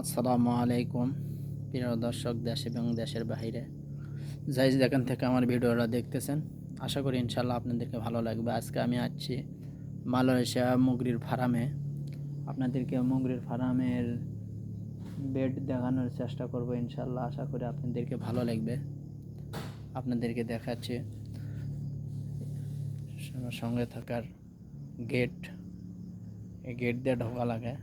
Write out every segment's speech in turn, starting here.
আসসালামু আলাইকুম, প্রিয় দর্শক, দেশ এবং দেশের বাইরে। যাই যেখান থেকে আমার ভিডিওটা দেখতেছেন, আশা করি ইনশাল্লাহ আপনাদেরকে ভালো লাগবে। আজকে আমি আছি মালয়েশিয়া মুগরির ফার্মে। আপনাদেরকে মুগরির ফার্মের বেড দেখানোর চেষ্টা করব ইনশাল্লাহ আশা করি আপনাদেরকে ভালো লাগবে। আপনাদেরকে দেখাচ্ছি সঙ্গে থাকার গেট। এই গেট দিয়ে ঢোকা লাগে।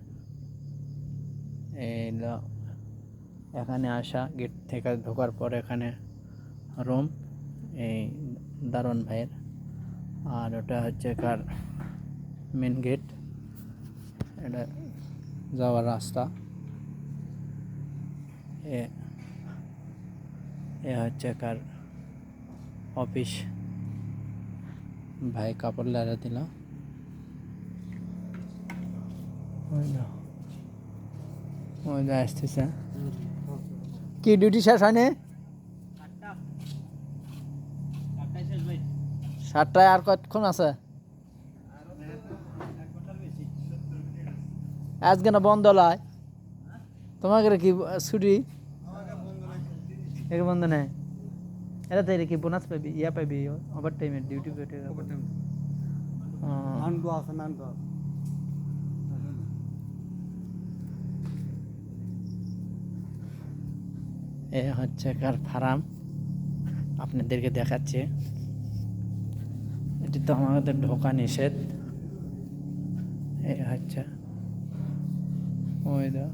এখানে আসা গেট থেকে ঢোকার পর এখানে রুম এই দারুণ ভাইয়ের। আর ওটা হচ্ছে কার মেন গেট এটা যাওয়ার রাস্তা। এ এ হচ্ছে কার অফিস ভাই কাপড় লাড়া দিল। না যে আসতেছে কি ডিউটি শেষ হয়নি? সাতটায় আর কতক্ষণ আছে? আজকে না বন্ধ লয়? তোমাকে কি ছুটি? একে বন্ধ নেই? এটা তাই কি বোনাস পাবি ইয়া পাবি ওভার টাইমের ডিউটি পেটে নানগো আছে এ হচ্ছে কার ফার্ম। আপনাদেরকে দেখাচ্ছে। এটি তো আমাদের ঢোকা নিষেধ। এই হচ্ছে। ওই দা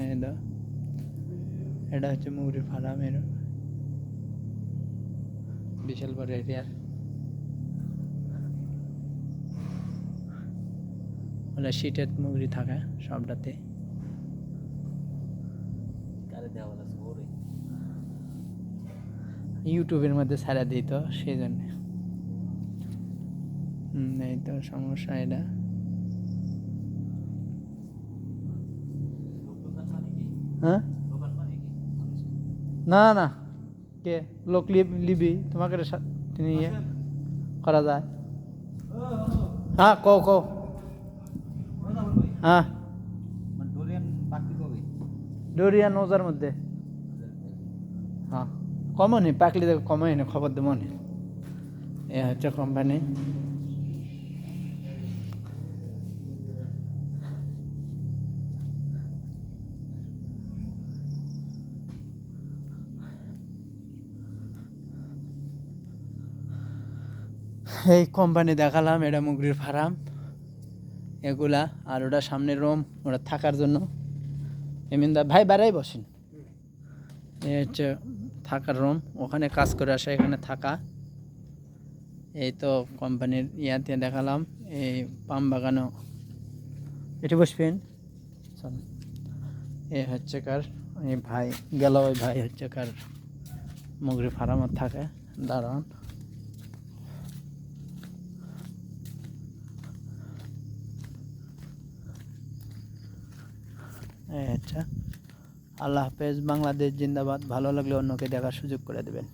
এই দা এটা হচ্ছে মুগরির ফার্ম, এর বিশাল বড় এরিয়ার। ওটা শীতের মুগরি থাকে সবটাতে। ইউটিউবের মধ্যে ছাড়া দিই তো সেই জন্য এই তো সমস্যা এটা। হ্যাঁ? না না। কে? লোক লিব- লিবি। তোমাকে তিনি ইয়ে করা যায়। হ্যাঁ কও কও। হ্যাঁ। ডোরিয়া নৌজার মধ্যে? হ্যাঁ কমনি পাকলি দেখো কমই না, খবর দেবো নি। এ হচ্ছে কোম্পানি এই কোম্পানি দেখালাম, এটা মুগরির ফার্ম এগুলা, আর ওটা সামনের রুম ওটা থাকার জন্য। এমিনদা, ভাই বেড়াই বসেন। এই হচ্ছে থাকার রুম ওখানে কাজ করে আসা, এখানে থাকা। এই তো কোম্পানির ইয়াতে দেখালাম, এই পাম বাগানও এটি বসবেন? এই হচ্ছে কার, এই ভাই, গেল ওই ভাই হচ্ছে কার, মুগরি ফার্মত থাকে দাঁড়ান আচ্ছা। আল্লাহ হাফেজ। বাংলাদেশ জিন্দাবাদ। ভালো লাগলে অন্যকে দেখার সুযোগ করে দেবেন।